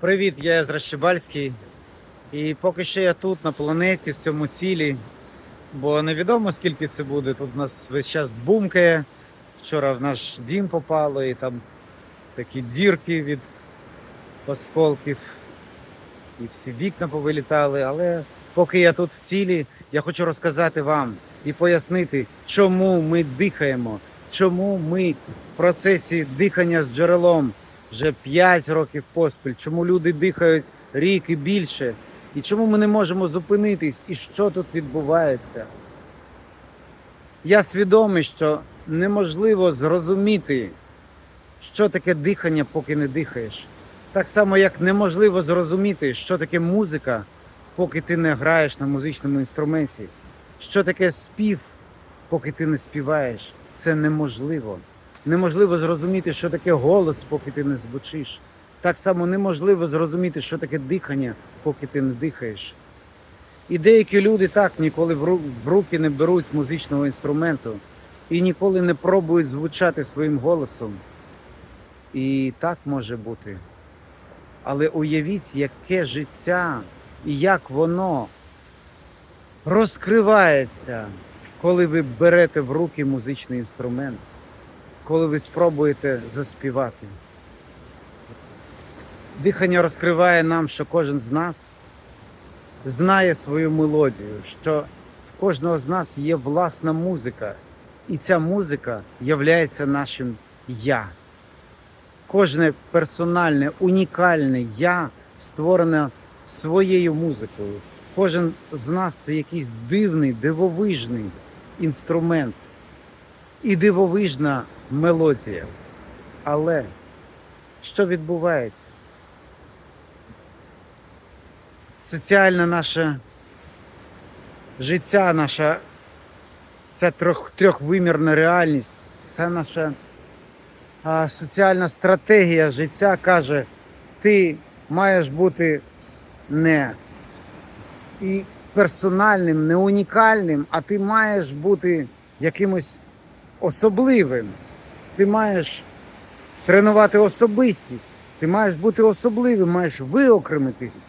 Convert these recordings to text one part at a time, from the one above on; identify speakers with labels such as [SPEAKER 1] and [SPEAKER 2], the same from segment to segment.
[SPEAKER 1] Привіт, я Езра Щебальський. І поки що я тут, на планеті, в цьому цілі. Бо невідомо скільки це буде. Тут в нас весь час бумкає. Вчора в наш дім попало і там такі дірки від осколків. І всі вікна повилітали. Але поки я тут в цілі, я хочу розказати вам і пояснити, чому ми дихаємо, чому ми в процесі дихання з джерелом вже 5 років поспіль, чому люди дихають рік і більше, і чому ми не можемо зупинитись, і що тут відбувається. Я свідомий, що неможливо зрозуміти, що таке дихання, поки не дихаєш. Так само, як неможливо зрозуміти, що таке музика, поки ти не граєш на музичному інструменті. Що таке спів, поки ти не співаєш. Це неможливо. Неможливо зрозуміти, що таке голос, поки ти не звучиш. Так само неможливо зрозуміти, що таке дихання, поки ти не дихаєш. І деякі люди так ніколи в руки не беруть музичного інструменту і ніколи не пробують звучати своїм голосом. І так може бути. Але уявіть, яке життя і як воно розкривається, коли ви берете в руки музичний інструмент, коли ви спробуєте заспівати. Дихання розкриває нам, що кожен з нас знає свою мелодію, що в кожного з нас є власна музика, і ця музика являється нашим я. Кожне персональне, унікальне я створене своєю музикою. Кожен з нас це якийсь дивний, дивовижний інструмент і дивовижна мелодія. Але що відбувається? Соціальне наше життя, наша ця трьох, трьохвимірна реальність, це наша а, соціальна стратегія життя каже, ти маєш бути не і персональним, не унікальним, а ти маєш бути якимось особливим. Ти маєш тренувати особистість, ти маєш бути особливим, маєш виокремитись.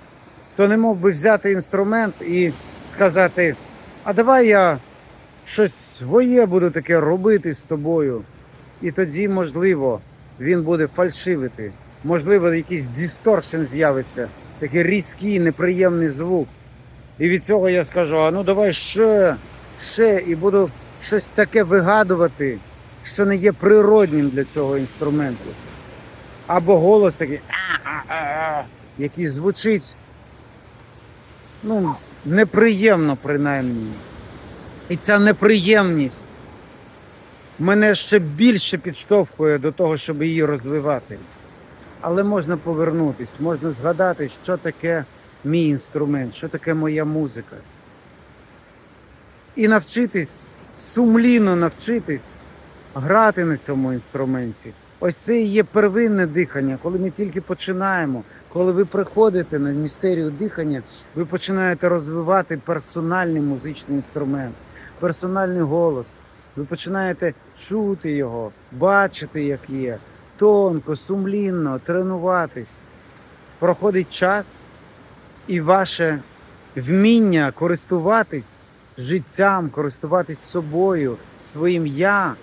[SPEAKER 1] То не мов би взяти інструмент і сказати, а давай я щось своє буду таке робити з тобою. І тоді, можливо, він буде фальшивити. Можливо, якийсь дисторшн з'явиться, такий різкий, неприємний звук. І від цього я скажу: а ну давай ще, ще, і буду щось таке вигадувати, що не є природнім для цього інструменту. Або голос такий, який звучить ну, неприємно принаймні. І ця неприємність мене ще більше підштовхує до того, щоб її розвивати. Але можна повернутись, можна згадати, що таке мій інструмент, що таке моя музика. І навчитись, сумлінно навчитись грати на цьому інструменті. Ось це і є первинне дихання, коли ми тільки починаємо. Коли ви приходите на містерію дихання, ви починаєте розвивати персональний музичний інструмент, персональний голос. Ви починаєте чути його, бачити, як є, тонко, сумлінно, тренуватись. Проходить час, і ваше вміння користуватись життям, користуватись собою, своїм я,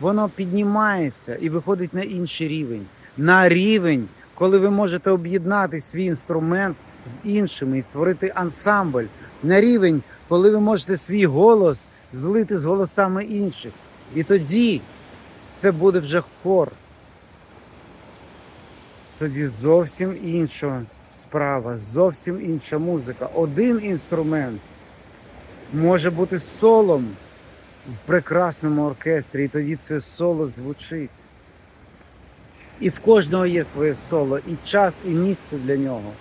[SPEAKER 1] воно піднімається і виходить на інший рівень. На рівень, коли ви можете об'єднати свій інструмент з іншими і створити ансамбль. На рівень, коли ви можете свій голос злити з голосами інших. І тоді це буде вже хор. Тоді зовсім інша справа, зовсім інша музика. Один інструмент може бути солом в прекрасному оркестрі, і тоді це соло звучить. І в кожного є своє соло, і час, і місце для нього.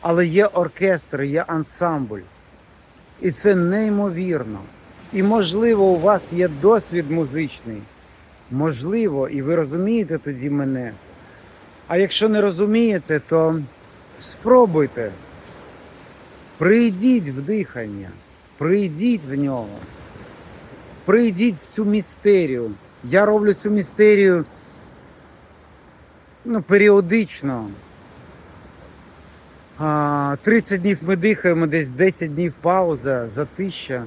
[SPEAKER 1] Але є оркестр, є ансамбль. І це неймовірно. І можливо, у вас є досвід музичний. Можливо, і ви розумієте тоді мене. А якщо не розумієте, то спробуйте. Прийдіть в дихання, прийдіть в нього, прийдіть в цю містерію. Я роблю цю містерію ну, періодично. 30 днів ми дихаємо, десь 10 днів пауза, затища,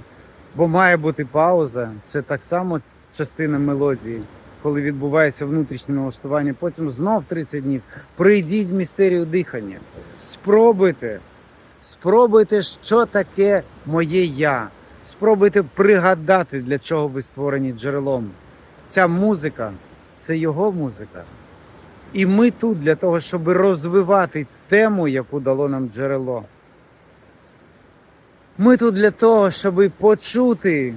[SPEAKER 1] бо має бути пауза. Це так само частина мелодії, коли відбувається внутрішнє налаштування. Потім знов 30 днів. Прийдіть в містерію дихання. Спробуйте. Спробуйте, що таке моє я. Спробуйте пригадати, для чого ви створені джерелом. Ця музика це його музика. І ми тут для того, щоб розвивати тему, яку дало нам джерело. Ми тут для того, щоб почути,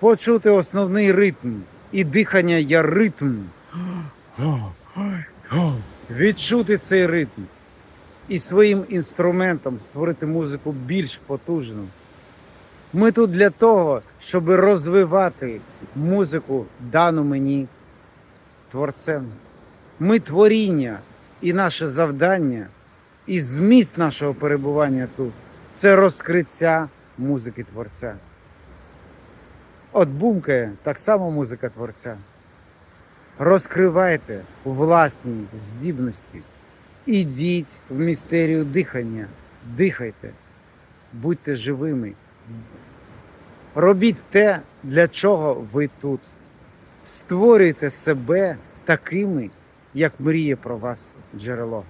[SPEAKER 1] почути основний ритм. І дихання є ритм. Відчути цей ритм. І своїм інструментом створити музику більш потужну. Ми тут для того, щоб розвивати музику, дану мені творцем. Ми творіння і наше завдання, і зміст нашого перебування тут це розкриття музики творця. От бумкає так само музика творця. Розкривайте власні здібності. Ідіть в містерію дихання, дихайте, будьте живими. Робіть те, для чого ви тут. Створюйте себе такими, як мріє про вас джерело.